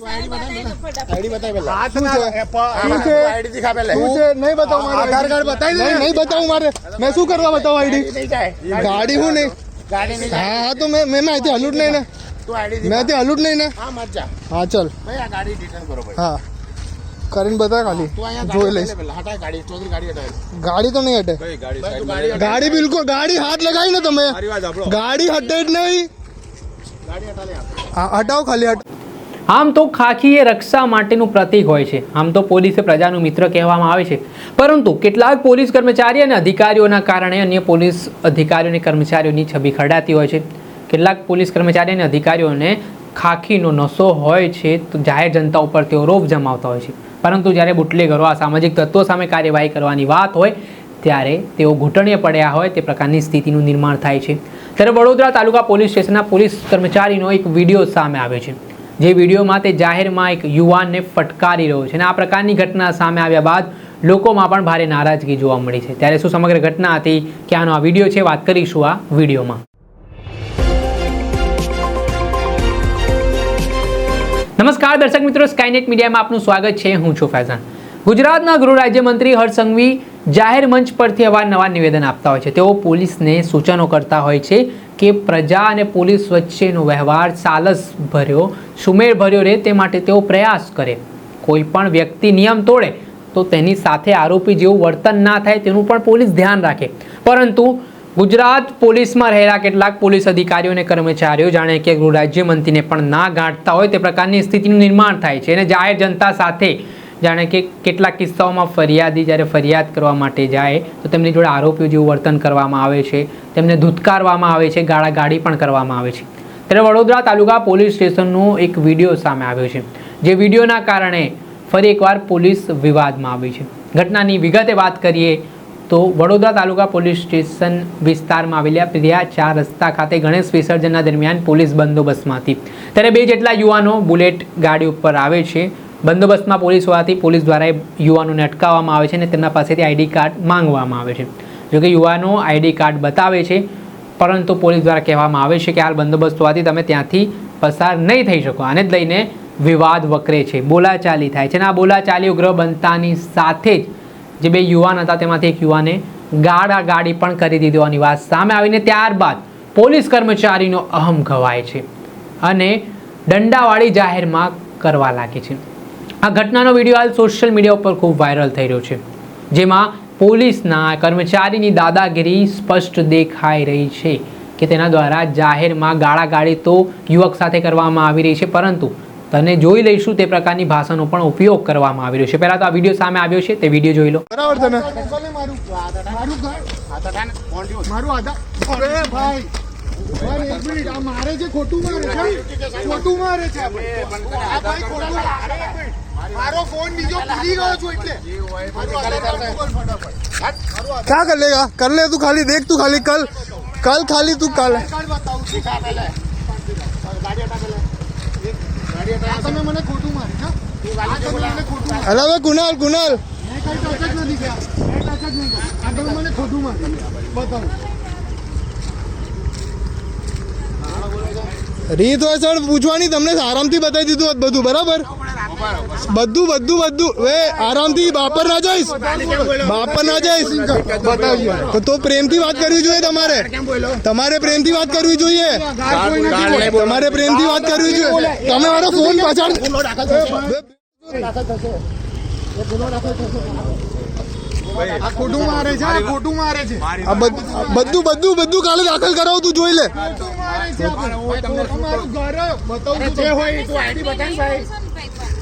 ID બતાવી પેલા હાથ શું ના છે? એ પ- શું છે? આઈડી દિખા પહેલા. શું છે નહીં બતાવું મારે આધાર કાર્ડ બતાવી દે. નહીં નહીં બતાવું મારે મેં શું કરવા બતાવું આઈડી? નહીં જાય. ગાડી હું નહીં ગાડી નહીં જાય. હા હા તો મેં મેં મેં અહીંથી હલું જ નહીં ને તું આઈડી મેં દિખા. અહીંથી હલું જ નહીં ને હા મત જા હા ચલ ભાઈ આ ગાડી રિટર્ન કરો ભાઈ હા કરીને બતા ખાલી તું અહીંયા જોઈ ગાડી લઈશ પહેલા આમ તો ખાખી એ રક્ષા માટેનું પ્રતીક હોય છે. આમ તો પોલીસે પ્રજાનું મિત્ર કહેવામાં આવે છે. પરંતુ કેટલાક પોલીસ કર્મચારી અને અધિકારીઓના કારણે અન્ય પોલીસ અધિકારીઓ અને કર્મચારીઓની છબી ખરડાતી હોય છે. કેટલાક પોલીસ કર્મચારી અને અધિકારીઓને ખાખીનો નશો હોય છે તો જાહેર જનતા ઉપર તેઓ રોપ જમાવતા હોય છે. પરંતુ જ્યારે બુટલેગરો આ સામાજિક તત્વો સામે કાર્યવાહી કરવાની વાત હોય, ત્યારે તેઓ ઘૂંટણીએ પડ્યા હોય તે પ્રકારની સ્થિતિનું નિર્માણ થાય છે. ત્યારે વડોદરા તાલુકા પોલીસ સ્ટેશનના પોલીસ કર્મચારીનો એક વીડિયો સામે આવ્યો છે. જે વિડીયોમાં તે જાહેરમાં એક યુવાનને ફટકારી રહ્યો છે અને આ પ્રકારની ઘટના સામે આવ્યા બાદ લોકોમાં પણ ભારે નારાજગી જોવા મળી છે. ત્યારે શું સમગ્ર ઘટના હતી? કે આનો આ વીડિયો છે? વાત કરીશું આ વિડીયોમાં. નમસ્કાર દર્શક મિત્રો સ્કાયનેટ મીડિયામાં આપનું સ્વાગત છે. હું છું ફૈઝાન. ગુજરાતના ગૃહ રાજ્યમંત્રી હર્ષ સંઘવી જાહેર મંચ પરથી અવારનવાર નિવેદન આપતા હોય છે. તેઓ પોલીસને સૂચનો કરતા હોય છે કે પ્રજા અને પોલીસ વચ્ચેનો વ્યવહાર સાલસ ભર્યો, સુમેળ ભર્યો રહે તે માટે તેઓ પ્રયાસ કરે. કોઈ પણ વ્યક્તિ નિયમ તોડે તો તેની સાથે આરોપી જેવું વર્તન ના થાય તેનું પણ પોલીસ ધ્યાન રાખે. પરંતુ ગુજરાત પોલીસમાં રહેલા કેટલાક પોલીસ અધિકારીઓ અને કર્મચારીઓ જાણે કે ગૃહ રાજ્યમંત્રીને પણ ના ગાંઠતા હોય તે પ્રકારની સ્થિતિનું નિર્માણ થાય છે અને જાહેર જનતા સાથે જાણે કે કેટલાક કિસ્સાઓમાં ફરિયાદી જ્યારે ફરિયાદ કરવા માટે જાય, તો તેમની જોડે આરોપીઓ જેવું વર્તન કરવામાં આવે છે, તેમને ધૂતકારવામાં આવે છે, ગાળાગાળી પણ કરવામાં આવે છે. ત્યારે વડોદરા તાલુકા પોલીસ સ્ટેશનનો એક વીડિયો સામે આવ્યો છે, જે વિડીયોના કારણે ફરી એકવાર પોલીસ વિવાદમાં આવી છે. ઘટનાની વિગતે વાત કરીએ, તો વડોદરા તાલુકા પોલીસ સ્ટેશન વિસ્તારમાં આવેલા પ્રિયા ચાર રસ્તા ખાતે ગણેશ વિસર્જનના દરમિયાન પોલીસ બંદોબસ્તમાં હતી. ત્યારે બે જેટલા યુવાનો બુલેટ ગાડી ઉપર આવે છે બંદોબસ્તમાં પોલીસ હોવાથી પોલીસ દ્વારા યુવાનોને અટકાવવામાં આવે છે અને તેમના પાસેથી આઈડી કાર્ડ માંગવામાં આવે છે. જોકે યુવાનો આઈડી કાર્ડ બતાવે છે, પરંતુ પોલીસ દ્વારા કહેવામાં આવે છે કે હાલ બંદોબસ્ત હોવાથી તમે ત્યાંથી પસાર નહીં થઈ શકો. આને જ લઈને વિવાદ વકરે છે, બોલાચાલી થાય છે અને આ બોલાચાલી ઉગ્ર બનતાની સાથે જ જે બે યુવાન હતા તેમાંથી એક યુવાને ગાડી પણ કરી દીધી હોવાની વાત સામે આવીને ત્યારબાદ પોલીસ કર્મચારીનો અહમ ઘવાય છે અને દંડાવાળી જાહેરમાં કરવા લાગે છે. આ ઘટનાનો વીડિયો હાલ સોશિયલ મીડિયા ઉપર ખૂબ વાયરલ થઈ રહ્યો છે, જેમાં પોલીસના કર્મચારીની દાદાગીરી સ્પષ્ટ દેખાઈ રહી છે કે તેના દ્વારા જાહેરમાં ગાળાગાળી તો યુવક સાથે કરવામાં આવી રહી છે, પરંતુ તને જોઈ લઈશું તે પ્રકારની ભાષાનો પણ ઉપયોગ કરવામાં આવી રહ્યો છે. પહેલા તો આ વીડિયો સામે આવ્યો છે, તે વીડિયો જોઈ લો. બરાબર તને મારું છે ખોટું મારે છે, ખોટું મારે છે. મારો ફોન બીજો ભૂલી ગયો છું એટલે મારું આધાર કાર્ડ બોલ ફટાફટ क्या कर लेगा कर ले तू खाली देख तू खाली कल कल खाली तू कल કાર્ડ બતાવું છું દિખા પહેલા. ગાડી હટા પહેલા. ગાડી હટા. આ તમે મને ખોટું મારે હા તું ગાડી જો બોલા. મને ખોટું મારે અરે હવે કુનાલ કુનાલ મેં કઈ ટચ જ નથી કર્યા મેં ટચ જ નહીં કર્યા આ તમે મને ખોટું મારે બતાવો રીત હોય સર પૂછવાની તમને આરામથી બતાવી દીધું હોત બધું બરાબર બધું બધું બધું. એ આરામથી બાપર ના જઈશ. બાપર ના જઈશ. તો તો પ્રેમથી વાત કરવી જોઈએ તમારે. તમારે પ્રેમથી વાત કરવી જોઈએ. તમારે પ્રેમથી વાત કરવી જોઈએ. તમે મારો ફોન પાછળ ખોટું મારે છે ખોટું મારે છે. બધું બધું બધું કાલે દાખલ કરાવું તું જોઈ લે. તમારું ઘર બતાવું જે હોય તું આઈડી બતાવી ભાઈ.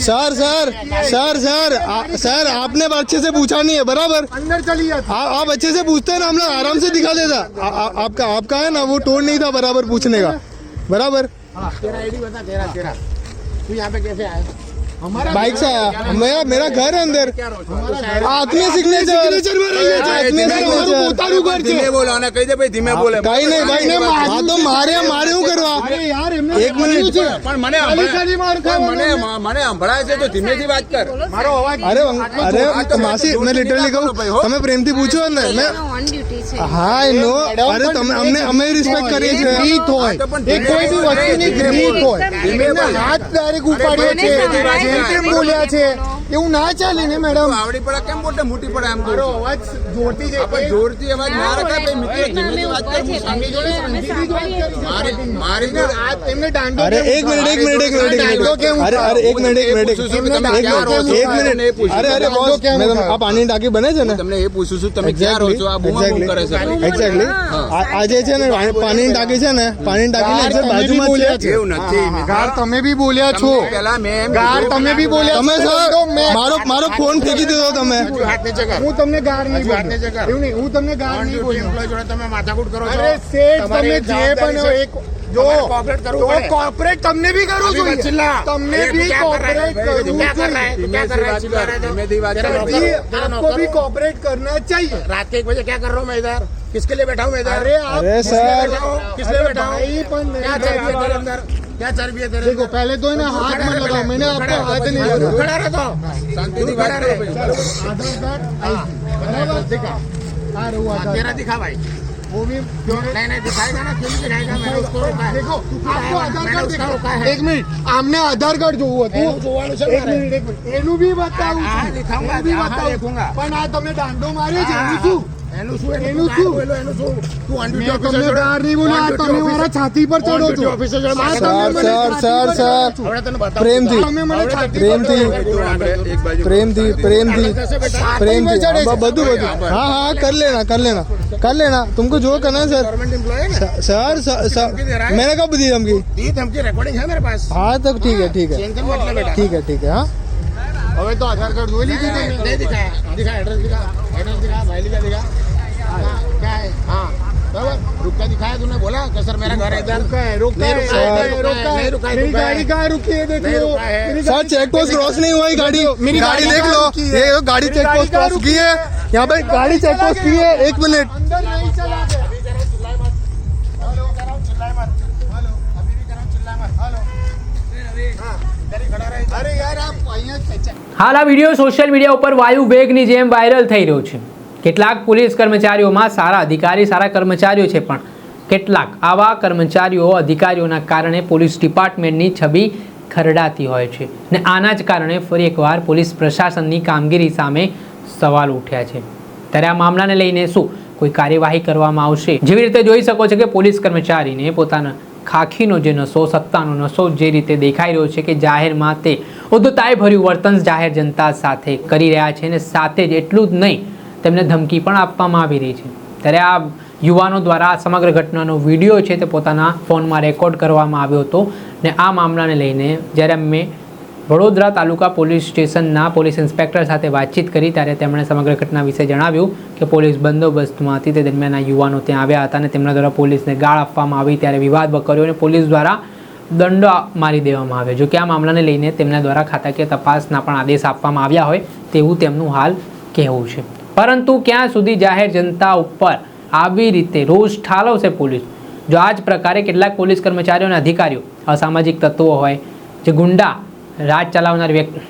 सर सर सर सर आ, सर आपने अच्छे से पूछा नहीं है बराबर। अंदर चलिए आप आप अच्छे से पूछते हैं ना हम लोग आराम से दिखा देता। आ, आ, आपका आपका है ना वो टोन नहीं था बराबर पूछने का। बराबर? हाँ तेरा आईडी बता तेरा तेरा। तू यहाँ पे कैसे आया? बाइक से आया मेरा मेरा घर है अंदर आत्मीय सिग्नेचर आत्मीय सिग्नेचर ધીમે બોલો અને કહી દે ભાઈ ધીમે બોલે કઈ નહીં ભાઈ ને હા તો મારે મારે શું કરવા એક મિનિટ પણ મને સંભળાય- પણ મને મને સંભળાય છે તો ધીમેથી વાત કર મારો અવાજ અરે વંક- અરે માસી મેં લિટરલી કહું તમે પ્રેમથી પૂછો ને મેં ઓન ડ્યુટી છે હા આઈ નો અરે તમે અમને અમે રિસ્પેક્ટ કરીએ છીએ રીત હોય. એ કોઈ બી વસ્તુની એક રીત હોય. ધીમે બોલ. હાથ ડાયરેક્ટ ઉપાડ્યો છે વાત કર. તેમ બોલ્યા છે? એવું ના ચાલે ને મેડમ. આવડી પડે કેમ મોટે મોટી પડે એમ મારો અવાજ જોરથી છે આપણે જોરથી અવાજ ના રખાય ભાઈ મિત્ર તો વાત કર સાંભળી જોઈશ. અમે સાંભળીએ. મારી મારી જોડે આ તેમને દાંડો અરે કેમ એક મિનિટ એક મિનિટ એક મિનિટ દાંડો કેમ અરે અરે એક મિનિટ એક મિનિટ. એક મિનિટ. અરે અરે બોસ કેમ મેં તમને- ઉઠાવે? આ પાણી ટાંકી બને છે ને? તમને એ પૂછું છું તમે ક્યાં રહો છો? આ બૂમ બૂમ કરે છે? એક્ઝેક્ટલી આજે છે ને પાણીની ટાંકી છે ને પાણીની ટાંકી ને બાજુમાં બોલ્યા છે. એવું નથી ગાર તમે બી બોલ્યા છો. પહેલા મેં ગાર તમે બી બોલ્યા તમે સર મારો મારો ફોન ફેંકી દીધો તમે હું તમને ગાર નહીં બોલ્યો એવું નહીં હું તમને ગાર નહીં બોલ્યો તમે માથાકૂટ કરો અરે શેઠ તમે જે પણ એક જો કોર્પોરેટ કરું તો કોર્પોરેટ તમને ભી કરું છું જિલ્લા તમને ભી કોર્પોરેટ करू છું क्या कर रहा है क्या कर रहा है चिल्ला रहे हो मेरा आपको भी कोऑपरेट करना चाहिए रात के एक बजे क्या कर रहा हूँ मैं इधर किसके लिए बैठा हूँ मैं इधर अरे सर किसके लिए बैठा हूँ क्या चाहिए अंदर क्या चल रही है तेरे देखो अंदर? पहले तो है ना हाथ खड़ा मत रहे लगाओ पहले। मैंने तू आपको खड़ा हाथ रहे नहीं पहले। तू लगाया खड़ा रहे तो शांति से बात करो भाई। आधार कार्ड आईडी बराबर दिखा आ रहा हूँ हाँ, आधार तेरा कार्ड। दिखा भाई वो भी नहीं नहीं दिखाएगा ना क्यों नहीं दिखाएगा मैंने उसको रोका है देखो आपको आधार मैंने કાર્ડ उसका દેખાડો. रोका है એક મિનિટ આમને આધાર કાર્ડ જોવું એનું હતું જોવાનું છે એક મારે. મિનિટ એક મિનિટ એનું બી બતાવું હા, છું દેખાઉંગા, એનું બી હા, બતાવું દેખુંગા. પણ આ તમે દાંડો માર્યો છે હા, એનું હા. શું छाती पर चढ़ो तो। हाँ, तो। प्रेम थी प्रेम थी प्रेम थी प्रेम थी प्रेम थी बधु बधु हाँ हाँ कर लेना कर लेना कर लेना। तुमको जो करना है सर। सर मैंने कब दी धमकी? धमकी रिकॉर्डिंग है मेरे पास। हाँ तो ठीक है ठीक है। ठीक है ठीक है हाँ। अबे तो आधार कार्ड नहीं तो। दिखा नहीं दिखाया हाँ। दिखा एड्रेस दिखा एड्रेस दिखा भाई का दिखा? क्या है? हाँ। दिखाया तुमने बोला? सर मेरा घर है रुका है रुका है रुका है मेरी गाड़ी कहाँ रुकी है देख लो सर चेक पोस्ट क्रॉस नहीं हुआ गाड़ी। चेक पोस्ट की है। यहाँ पे गाड़ी चेक पोस्ट की है। एक मिनट। હાલ આ વીડિયો સોશિયલ મીડિયા ઉપર વાયુ વેગની જેમ વાયરલ થઈ રહ્યો છે. કેટલાક પોલીસ કર્મચારીઓમાં સારા અધિકારી, સારા કર્મચારીઓ છે પણ કેટલાક આવા કર્મચારીઓ, અધિકારીઓના કારણે પોલીસ ડિપાર્ટમેન્ટની છબી ખરડાતી હોય છે ને આના જ કારણે ફરી એકવાર પોલીસ પ્રશાસનની કામગીરી સામે સવાલ ઉઠ્યા છે. ત્યારે આ મામલાને લઈને શું કોઈ કાર્યવાહી કરવામાં આવશે? જેવી રીતે જોઈ શકો છો કે પોલીસ કર્મચારીને પોતાના ખાખીનો જે નશો સત્તાનો નશો જે રીતે દેખાઈ રહ્યો છે કે જાહેરમાં તે ઉદ્ધતાએ ભર્યું વર્તન જાહેર જનતા સાથે કરી રહ્યા છે અને સાથે જ એટલું જ નહીં, તેમને ધમકી પણ આપવામાં આવી રહી છે. ત્યારે આ યુવાનો દ્વારા આ સમગ્ર ઘટનાનો વીડિયો છે તે પોતાના ફોનમાં રેકોર્ડ કરવામાં આવ્યો હતો ને આ મામલાને લઈને જ્યારે મેં વડોદરા તાલુકા પોલીસ સ્ટેશનના પોલીસ ઇન્સ્પેક્ટર સાથે વાતચીત કરી ત્યારે તેમણે સમગ્ર ઘટના વિશે જણાવ્યું કે પોલીસ બંદોબસ્તમાં હતી તે દરમિયાન યુવાનો ત્યાં આવ્યા હતા અને તેમના દ્વારા પોલીસને ગાળ આપવામાં આવી ત્યારે વિવાદ વકર્યો અને પોલીસ દ્વારા દંડો મારી દેવામાં આવ્યો. જો કે આ મામલાને લઈને તેમના દ્વારા ખાતાકીય તપાસના પણ આદેશ આપવામાં આવ્યા હોય તેવું તેમનું હાલ કહેવું છે. પરંતુ ક્યાં સુધી જાહેર જનતા ઉપર આવી રીતે રોષ ઠાલવશે પોલીસ? જો આ જ પ્રકારે કેટલાક પોલીસ કર્મચારીઓ અને અધિકારીઓ અસામાજિક તત્વો હોય, જે ગુંડા રાજ ચલાવનાર વ્યક્તિ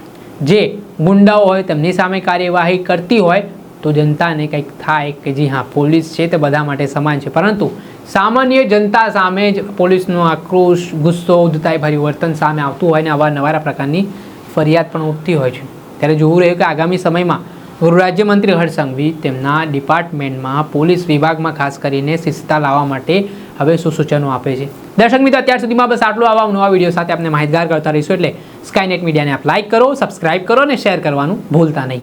જે ગુંડાઓ હોય તેમની સામે કાર્યવાહી કરતી હોય તો જનતાને કંઈક થાય કે જી હા, પોલીસ છે તે બધા માટે સમાન છે. પરંતુ સામાન્ય જનતા સામે જ પોલીસનો આક્રોશ, ગુસ્સો ઉદ્ધતાઈ ભર્યું વર્તન સામે આવતું હોય અને અવારનવાર પ્રકારની ફરિયાદ પણ ઉઠતી હોય છે. ત્યારે જોવું રહ્યું કે આગામી સમયમાં ગૃહરાજ્યમંત્રી હર્ષ સંઘવી તેમના ડિપાર્ટમેન્ટમાં પોલીસ વિભાગમાં ખાસ કરીને શિસ્તા લાવવા માટે હવે શું સૂચનો આપે છે. દર્શક મિત્રો, અત્યાર સુધીમાં બસ આટલું. આવા નવા વીડિયો સાથે આપણે માહિતગાર કરતા રહીશું. એટલે સ્કાયનેટ મીડિયાને આપ લાઇક કરો સબસ્ક્રાઇબ કરો અને શેર કરવાનું ભૂલતા નહીં.